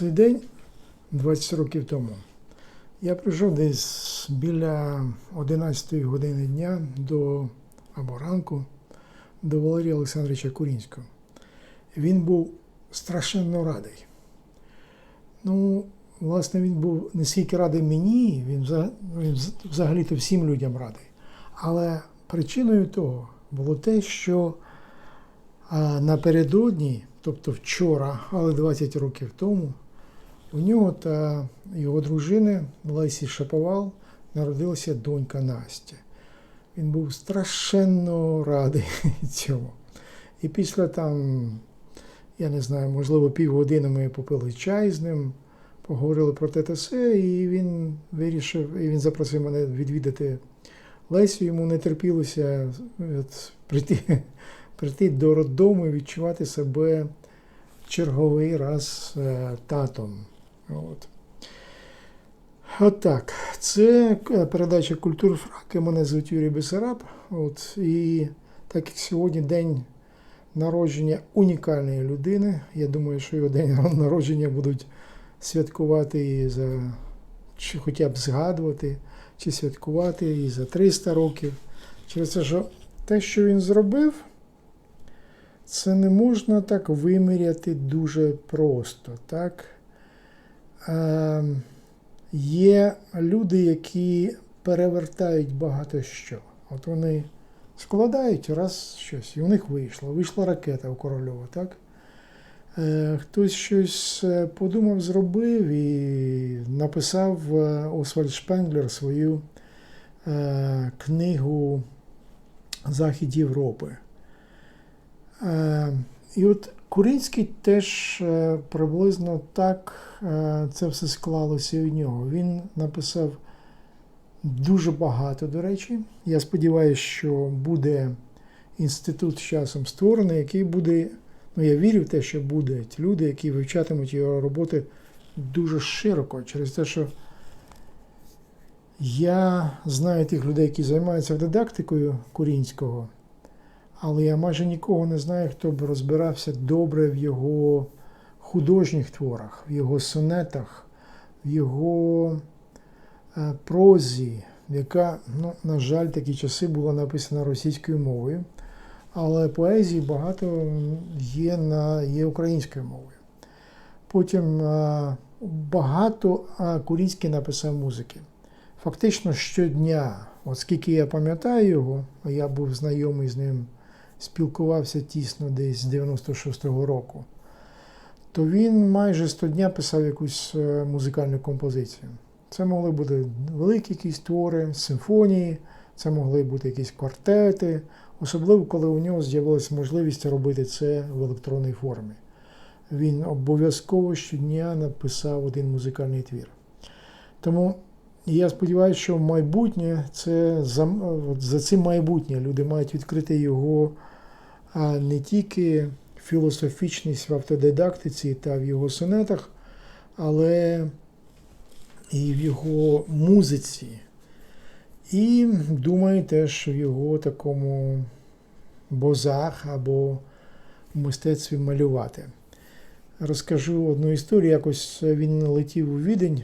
цей день 20 років тому. Я прийшов десь біля 11 години дня до або ранку до Валерія Олександровича Курінського. Він був страшенно радий. Ну, власне, він був не стільки радий мені, він, вза- він взагалі-то всім людям радий. Але причиною того було те, що напередодні, тобто вчора, але 20 років тому, у нього та його дружини Лесі Шаповал народилася донька Настя. Він був страшенно радий цьому. І після там, я не знаю, можливо, півгодини ми попили чай з ним, поговорили про те та все, і він вирішив, і він запросив мене відвідати Лесю. Йому не терпілося от, прийти, прийти до роддому і відчувати себе черговий раз е, татом. От. От так. Це е, передача Культур Фраки. Мене звуть Юрій Бесараб. От, і так як сьогодні день народження унікальної людини. Я думаю, що його день народження будуть святкувати і за чи хоча б згадувати, чи святкувати і за 300 років. Через те, що те, що він зробив, це не можна так виміряти дуже просто. Так? Е, є люди, які перевертають багато що. От вони складають раз щось, і у них вийшло. Вийшла ракета у Корольова, так? Е, Хтось щось е, подумав, зробив і написав е, Освальд Шпенглер свою книгу Захід Європи. Е, І от Куринський теж е, приблизно так е, це все склалося і у нього. Він написав дуже багато, до речі. Я сподіваюся, що буде інститут з часом створений, який буде, ну я вірю в те, що будуть люди, які вивчатимуть його роботи дуже широко, через те, що я знаю тих людей, які займаються дидактикою Курінського, але я майже нікого не знаю, хто б розбирався добре в його художніх творах, в його сонетах, в його е, прозі, яка, ну, на жаль, такі часи була написана російською мовою, але поезії багато є, на, є українською мовою. Потім е, багато е, Курінський написав музики. Фактично щодня, от скільки я пам'ятаю його, я був знайомий з ним, спілкувався тісно десь з 96-го року, то він майже щодня писав якусь е, музикальну композицію. Це могли бути великі якісь твори, симфонії, це могли бути якісь квартети, особливо коли у нього з'явилася можливість робити це в електронній формі. Він обов'язково щодня написав один музикальний твір. Тому я сподіваюся, що майбутнє це за, за цим майбутнє люди мають відкрити його не тільки філософічність в автодидактиці та в його сонетах, але і в його музиці. І думаю теж в його такому бозах або мистецтві малювати. Розкажу одну історію. Якось він летів у відень,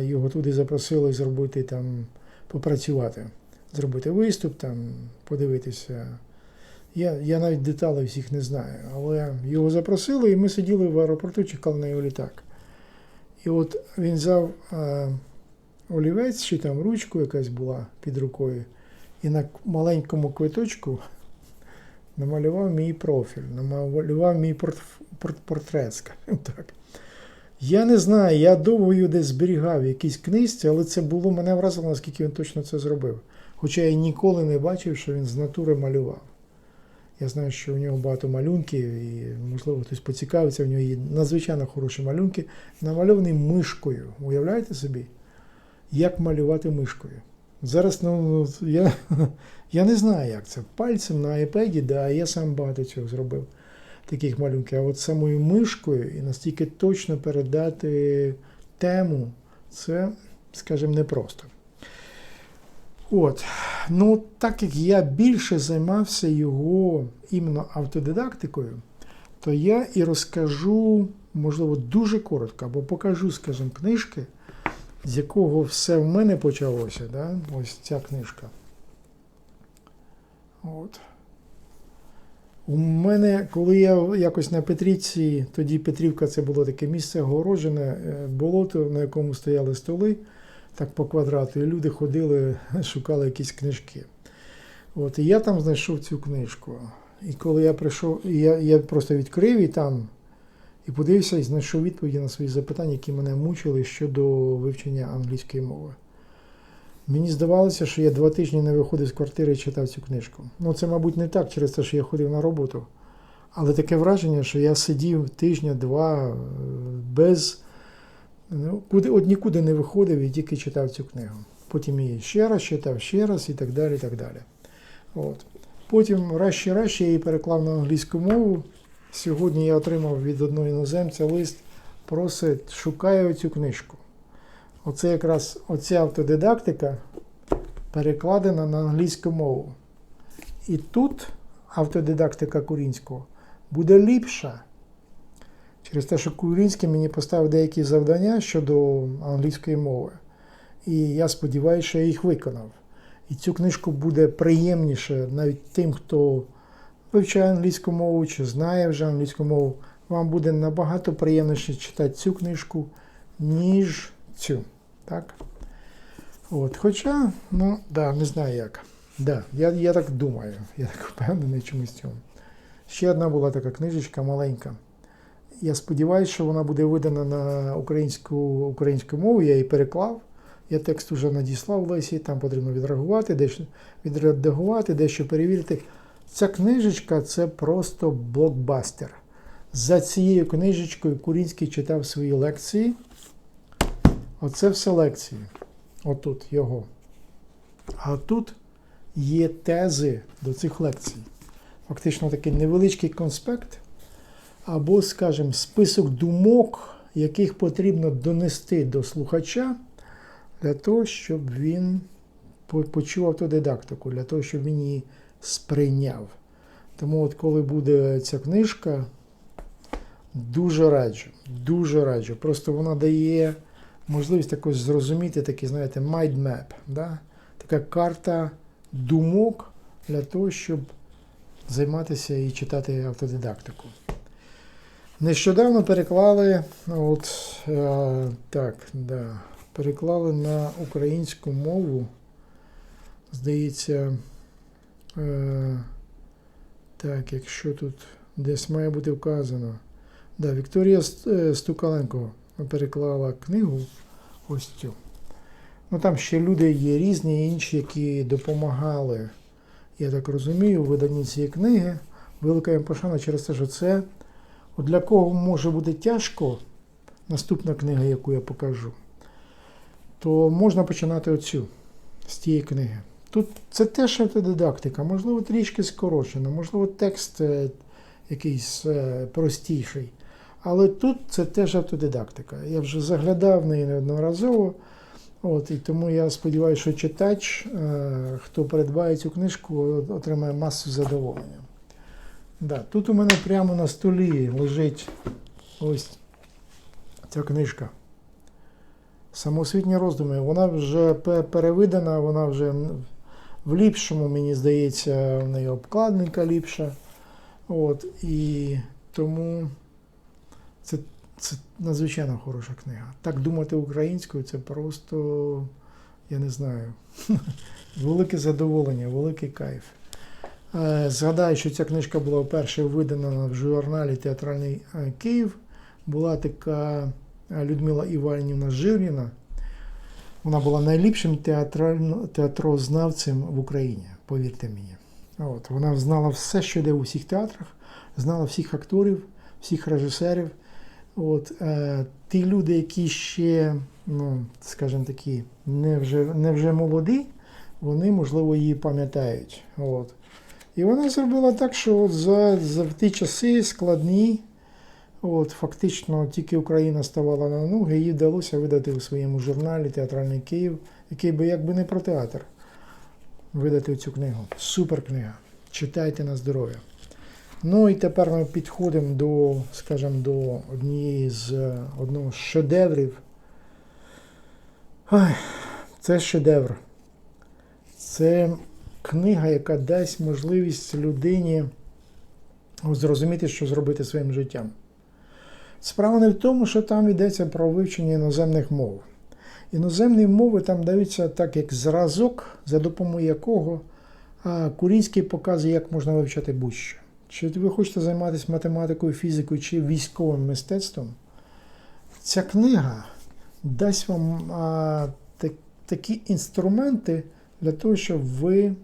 його туди запросили зробити там, попрацювати, зробити виступ, там, подивитися. Я, я навіть деталей всіх не знаю, але його запросили, і ми сиділи в аеропорту, чекали на його літак. І от він взяв е, олівець, чи там ручку якась була під рукою, і на маленькому квиточку намалював мій профіль, намалював мій порт, порт, портрет, скажімо так. Я не знаю, я довго його десь зберігав в книжці, але це було мене вразило, наскільки він точно це зробив. Хоча я ніколи не бачив, що він з натури малював. Я знаю, що у нього багато малюнків, і, можливо, хтось поцікавиться, у нього є надзвичайно хороші малюнки, намальовані мишкою. Уявляєте собі, як малювати мишкою? Зараз ну, я, я не знаю, як це. Пальцем на iPad, да, я сам багато цього зробив, таких малюнків. А от самою мишкою і настільки точно передати тему, це, скажімо, непросто. От, ну так як я більше займався його іменно автодидактикою, то я і розкажу можливо, дуже коротко, або покажу, скажімо, книжки, з якого все в мене почалося. Да? Ось ця книжка. От. У мене, коли я якось на Петрівці, тоді Петрівка це було таке місце огорожене, е, болото, на якому стояли столи, так по квадрату, і люди ходили, шукали якісь книжки. От, і я там знайшов цю книжку. І коли я прийшов, я, я просто відкрив і там і подивився і знайшов відповіді на свої запитання, які мене мучили щодо вивчення англійської мови. Мені здавалося, що я два тижні не виходив з квартири і читав цю книжку. Ну, це, мабуть, не так через те, що я ходив на роботу. Але таке враження, що я сидів тижня-два е, без. Ну, куди, от нікуди не виходив і тільки читав цю книгу. Потім її ще раз читав, ще раз і так далі. І так далі. От. Потім раз ще раз я її переклав на англійську мову. Сьогодні я отримав від одного іноземця лист, просить, шукаю цю книжку. Оце якраз оця автодидактика перекладена на англійську мову. І тут автодидактика Курінського буде ліпша. Через те, що Курінський мені поставив деякі завдання щодо англійської мови. І я сподіваюся, що я їх виконав. І цю книжку буде приємніше навіть тим, хто вивчає англійську мову чи знає вже англійську мову. Вам буде набагато приємніше читати цю книжку, ніж цю. Так? От. Хоча, ну, да, не знаю як. Да, я, я так думаю, я так впевнений чомусь цьому. Ще одна була така книжечка маленька. Я сподіваюся, що вона буде видана на українську, українську мову, я її переклав. Я текст вже надіслав Лесі, там потрібно відреагувати, дещо відредагувати, дещо перевірити. Ця книжечка це просто блокбастер. За цією книжечкою Курінський читав свої лекції. Оце все лекції. Отут його. А тут є тези до цих лекцій. Фактично такий невеличкий конспект, або, скажімо, список думок, яких потрібно донести до слухача для того, щоб він почув автодидактику, для того, щоб він її сприйняв. Тому, от коли буде ця книжка, дуже раджу, дуже раджу. Просто вона дає можливість також зрозуміти такий, знаєте, mind map, да? така карта думок для того, щоб займатися і читати автодидактику. Нещодавно переклали, от, е, так, да, переклали на українську мову, здається, е, так, якщо тут десь має бути вказано. Да, Вікторія Стукаленко переклала книгу ось цю. Ну там ще люди є різні, інші, які допомагали, я так розумію, у виданні цієї книги. Велика їм пошана через те, що це для кого може бути тяжко, наступна книга, яку я покажу, то можна починати оцю з тієї книги. Тут це теж автодидактика, можливо, трішки скорочено, можливо, текст е, якийсь е, простіший. Але тут це теж автодидактика. Я вже заглядав в неї неодноразово. От, І тому я сподіваюся, що читач, е, хто придбає цю книжку, отримає масу задоволення. Да, Тут у мене прямо на столі лежить ось ця книжка. Самосвітні роздуми. Вона вже перевидана, вона вже в ліпшому, мені здається, в неї обкладинка ліпша. От, І тому це це надзвичайно хороша книга. Так думати українською це просто, я не знаю, велике задоволення, великий кайф. Згадаю, що ця книжка була вперше видана в журналі Театральний Київ. Була така Людмила Іванівна Жиліна. Вона була найліпшим театрознавцем в Україні, повірте мені. От, Вона знала все, що йде у всіх театрах, знала всіх акторів, всіх режисерів. От, е, Ті люди, які ще, ну, скажімо такі, не вже не вже молоді, вони, можливо, її пам'ятають. От. І вона зробила так, що за за ті часи складні, от, фактично тільки Україна ставала на ноги, їй вдалося видати у своєму журналі Театральний Київ, який би якби не про театр, видати цю книгу. Супер книга. Читайте на здоров'я. Ну і тепер ми підходимо до, скажімо, до однієї з е, одного з шедеврів. Ой, це шедевр. Це книга, яка дасть можливість людині зрозуміти, що зробити своїм життям. Справа не в тому, що там йдеться про вивчення іноземних мов. Іноземні мови там даються так, як зразок, за допомогою якого Курінський показує, як можна вивчати будь-що. Чи ви хочете займатися математикою, фізикою чи військовим мистецтвом? Ця книга дасть вам а, так, такі інструменти для того, щоб ви,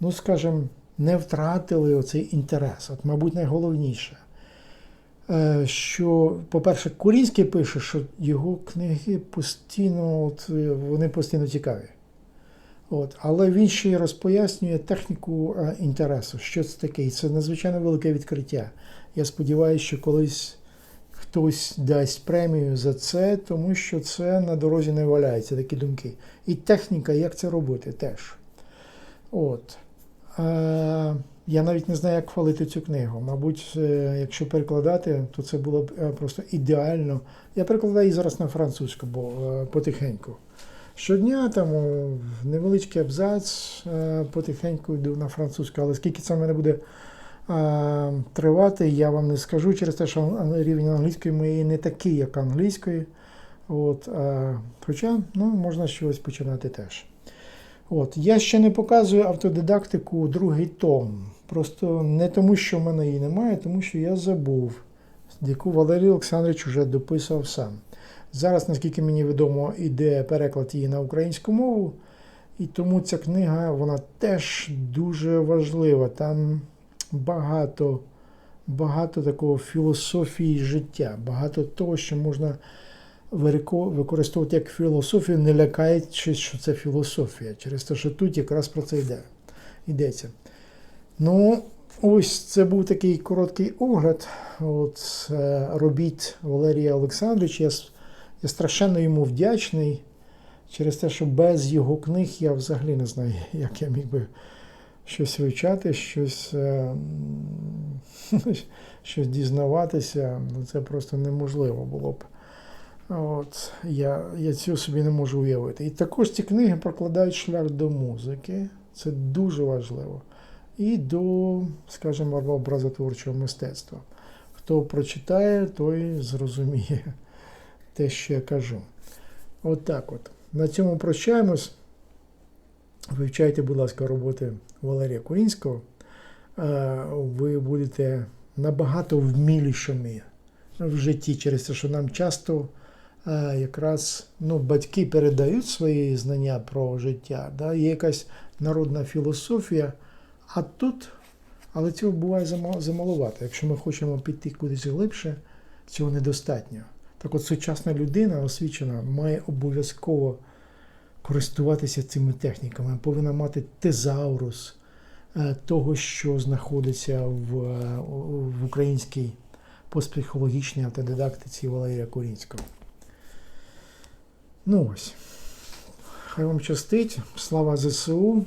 ну скажімо, не втратили оцей інтерес. От, мабуть, найголовніше. Е, Що, по-перше, Курінський пише, що його книги постійно, от, вони постійно цікаві. От, але він ще й розпояснює техніку е, інтересу, що це таке. І це надзвичайно велике відкриття. Я сподіваюся, що колись хтось дасть премію за це, тому що це на дорозі не валяється, такі думки. І техніка, як це робити, теж. От. Е, я навіть не знаю, як хвалити цю книгу. Мабуть, е, якщо перекладати, то це було б е, просто ідеально. Я перекладаю її зараз на французьку, бо потихеньку. Щодня там невеличкий абзац, е, потихеньку йду на французьку, але скільки це в мене буде е, тривати, я вам не скажу через те, що рівень англійської моєї не такий, як англійської. От, е, хоча ну, можна чогось починати теж. От, я ще не показую автодидактику другий том. Просто не тому, що в мене її немає, тому що я забув, яку Валерій Олександрович вже дописав сам. Зараз, наскільки мені відомо, іде переклад її на українську мову, і тому ця книга вона теж дуже важлива. Там багато, багато такого філософії життя, багато того, що можна використовувати як філософію, не лякаючись, що це філософія, через те, що тут якраз про це йде, йдеться. Ну, ось це був такий короткий огляд от, е, робіт Валерія Олександровича. Я страшенно йому вдячний через те, що без його книг я взагалі не знаю, як я міг би щось вивчати, щось, е, щось дізнаватися. Ну, Це просто неможливо було б. От, я, я цього собі не можу уявити. І також ці книги прокладають шлях до музики. Це дуже важливо. І до, скажімо, образотворчого мистецтва. Хто прочитає, той зрозуміє те, що я кажу. От от. На цьому прощаємось. Вивчайте, будь ласка, роботи Валерія Курінського. Е, Ви будете набагато вмілішими в житті через те, що нам часто якраз ну, батьки передають свої знання про життя. Да? Є якась народна філософія, а тут, але цього буває зама- замаловато. Якщо ми хочемо піти кудись глибше, цього недостатньо. Так от сучасна людина освічена має обов'язково користуватися цими техніками, повинна мати тезаурус е, того, що знаходиться в, в українській постпсихологічній автодидактиці Валерія Курінського. Ну ось. Хай вам щастить. Слава ЗСУ.